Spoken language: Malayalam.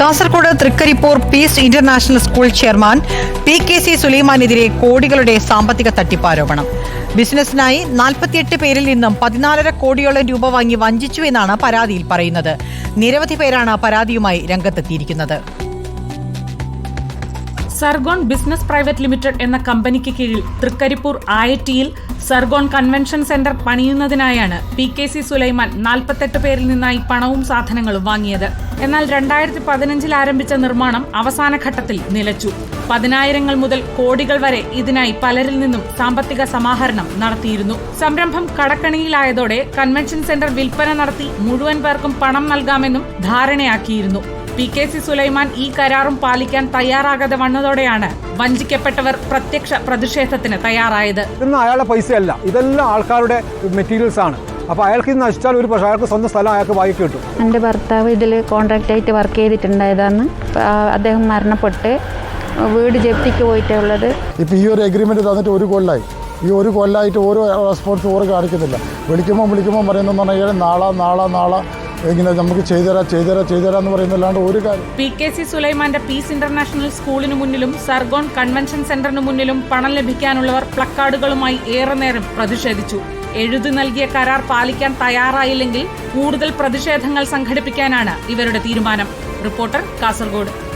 Kasaragod Thrikaripur peace international school chairman P K C സുലൈമാനെതിരെ കോടികളുടെ സാമ്പത്തിക തട്ടിപ്പാരോപണം. ബിസിനസിനായി നാൽപ്പത്തിയെട്ട് പേരിൽ നിന്നും പതിനാലര കോടിയോളം രൂപ വാങ്ങി വഞ്ചിച്ചു എന്നാണ് പരാതിയിൽ പറയുന്നത്. നിരവധി പേരാണ് പരാതിയുമായി രംഗത്തെത്തിയിരിക്കുന്നത്. സർഗോൺ ബിസിനസ് പ്രൈവറ്റ് ലിമിറ്റഡ് എന്ന കമ്പനിക്ക് കീഴിൽ തൃക്കരിപ്പൂർ ആയറ്റിയിൽ സർഗോൺ കൺവെൻഷൻ സെന്റർ പണിയുന്നതിനായാണ് പി കെ സി സുലൈമാൻ നാൽപ്പത്തെട്ട് പേരിൽ നിന്നായി പണവും സാധനങ്ങളും വാങ്ങിയത്. എന്നാൽ രണ്ടായിരത്തി പതിനഞ്ചിൽ ആരംഭിച്ച നിർമ്മാണം അവസാന ഘട്ടത്തിൽ നിലച്ചു. പതിനായിരങ്ങൾ മുതൽ കോടികൾ വരെ ഇതിനായി പലരിൽ നിന്നും സാമ്പത്തിക സമാഹരണം നടത്തിയിരുന്നു. സംരംഭം കടക്കണിയിലായതോടെ കൺവെൻഷൻ സെന്റർ വിൽപ്പന നടത്തി മുഴുവൻ പേർക്കും പണം നൽകാമെന്നും ധാരണയാക്കിയിരുന്നു. പി കെ സി സുലൈമാൻ ഈ കരാറും പാലിക്കാൻ തയ്യാറാകാതെ വന്നതോടെയാണ് വഞ്ചിക്കപ്പെട്ടവർ പ്രത്യക്ഷ പ്രതിഷേധത്തിന് തയ്യാറായത്. അയാളുടെ പൈസയല്ല. ഇതെല്ലാം ആൾക്കാരുടെ മെറ്റീരിയൽസ് ആണ്. അപ്പോൾ അയാൾക്ക് ഇത് നശിച്ചാൽ ഒരു പക്ഷേ അയാൾക്ക് സ്വന്തം സ്ഥലം അയാൾക്ക് വാങ്ങി കിട്ടും. എന്റെ ഭർത്താവ് ഇതിൽ കോൺട്രാക്റ്റായിട്ട് വർക്ക് ചെയ്തിട്ടുണ്ടായതാണ് അദ്ദേഹം മരണപ്പെട്ട് വീട് ജപ്തിക്ക് പോയിട്ടുള്ളത് ഇപ്പോൾ ഈ ഒരു എഗ്രിമെന്റ് തന്നിട്ട് ഒരു കൊല്ലായി. ഈ ഒരു കൊല്ലമായിട്ട് ഓരോ റെസ്പോൺസ് ഓരോ കാണിക്കുന്നില്ല. വിളിക്കുമ്പോൾ വിളിക്കുമ്പോൾ പറയുന്നതെന്ന് പറഞ്ഞാൽ നാളെ നാളെ നാളെ ഇങ്ങനെ നമുക്ക് ചെയ്തുതരാം ചെയ്തുതരാം ചെയ്തുതരാം എന്ന് പറയുന്നല്ലാണ്ട് ഒരു കാര്യം. പി കെ സി സുലൈമാന്റെ പീസ് ഇന്റർനാഷണൽ സ്കൂളിന് മുന്നിലും സർഗോൺ കൺവെൻഷൻ സെന്ററിന് മുന്നിലും പണം ലഭിക്കാനുള്ളവർ പ്ലക്കാർഡുകളുമായി ഏറെ നേരം പ്രതിഷേധിച്ചു. എഴുതി നൽകിയ കരാർ പാലിക്കാൻ തയ്യാറായില്ലെങ്കിൽ കൂടുതൽ പ്രതിഷേധങ്ങൾ സംഘടിപ്പിക്കാനാണ് ഇവരുടെ തീരുമാനം. റിപ്പോർട്ടർ കാസർഗോഡ്.